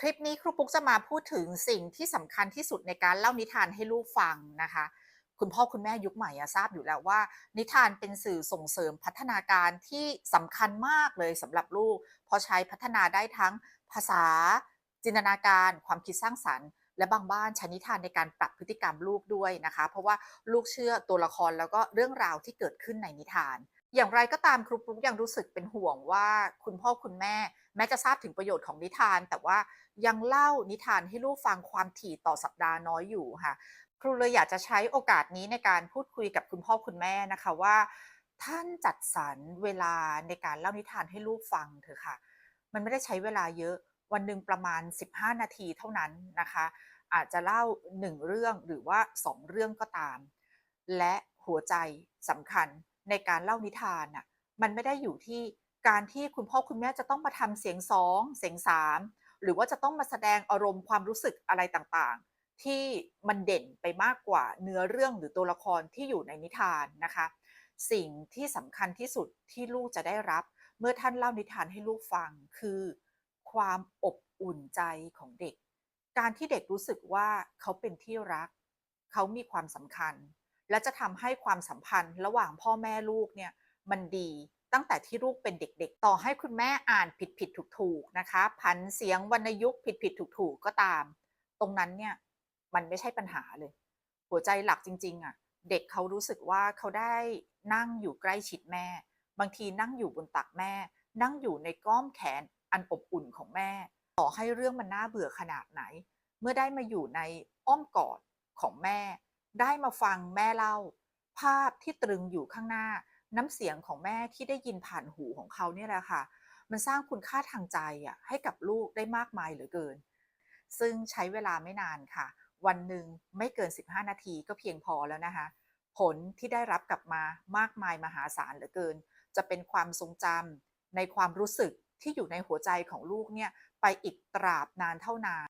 คลิปนี้ครูปุ๊กจะมาพูดถึงสิ่งที่สำคัญที่สุดในการเล่านิทานให้ลูกฟังนะคะ คุณพ่อคุณแม่ยุคใหม่ทราบอยู่แล้วว่า นิทานเป็นสื่อส่งเสริมพัฒนาการที่สำคัญมากเลยสำหรับลูก เพราะใช้พัฒนาได้ทั้งภาษา จินตนาการ ความคิดสร้างสรรค์ และบางบ้านใช้นิทานในการปรับพฤติกรรมลูกด้วยนะคะ เพราะว่าลูกเชื่อตัวละครแล้วก็เรื่องราวที่เกิดขึ้นในนิทาน อย่างไรก็ตามครูปุ๊กยังรู้สึกเป็นห่วงว่าคุณพ่อคุณแม่ แม้จะทราบถึงประโยชน์ของนิทาน แต่ว่ายังเล่านิทานให้ลูกฟังความถี่ต่อสัปดาห์น้อยอยู่ค่ะ ครูเลยอยากจะใช้โอกาสนี้ในการพูดคุยกับคุณพ่อคุณแม่นะคะว่า ท่านจัดสรรเวลาในการเล่านิทานให้ลูกฟังเถอะค่ะ มันไม่ได้ใช้เวลาเยอะวันหนึ่งประมาณ 15 นาทีเท่านั้นนะคะ อาจจะเล่า 1 เรื่องหรือว่า 2 เรื่องก็ตาม และหัวใจสำคัญ ในการเล่านิทานน่ะมันไม่ได้อยู่ที่การที่คุณพ่อคุณแม่จะต้องมาทำเสียง2เสียง3หรือว่าจะต้องมาแสดงอารมณ์ความรู้สึกอะไรต่างๆ ที่มันเด่นไปมากกว่าเนื้อเรื่องหรือตัวละครที่อยู่ในนิทานนะคะ สิ่งที่สำคัญที่สุดที่ลูกจะได้รับ เมื่อท่านเล่านิทานให้ลูกฟังคือ ความอบอุ่นใจของเด็ก การที่เด็กรู้สึกว่าเขาเป็นที่รัก เขามีความสำคัญ และจะทำให้ความสัมพันธ์ระหว่างพ่อแม่ลูกเนี่ยมันดีตั้งแต่ที่ลูกเป็นเด็กๆ ต่อให้คุณแม่อ่านผิดผิดถูกถูกนะคะ พันเสียงวรรณยุกต์ผิดผิดถูกถูกก็ตาม ตรงนั้นเนี่ยมันไม่ใช่ปัญหาเลย หัวใจหลักจริงๆอะเด็กเขารู้สึกว่าเขาได้นั่งอยู่ใกล้ชิดแม่ บางทีนั่งอยู่บนตักแม่ นั่งอยู่ในก้อมแขนอันอบอุ่นของแม่ ต่อให้เรื่องมันน่าเบื่อขนาดไหน เมื่อได้มาอยู่ในอ้อมกอดของแม่ ได้มาฟังแม่เล่า ภาพที่ตรึงอยู่ข้างหน้า น้ำเสียงของแม่ที่ได้ยินผ่านหูของเขาเนี่ยแหละค่ะ มันสร้างคุณค่าทางใจอะให้กับลูกได้มากมายเหลือเกิน ซึ่งใช้เวลาไม่นานค่ะ วันหนึ่งไม่เกิน 15 นาทีก็เพียงพอแล้วนะคะ ผลที่ได้รับกลับมามากมายมหาศาลเหลือเกิน จะเป็นความทรงจำในความรู้สึกที่อยู่ในหัวใจของลูกเนี่ยไปอีกตราบนานเท่านาน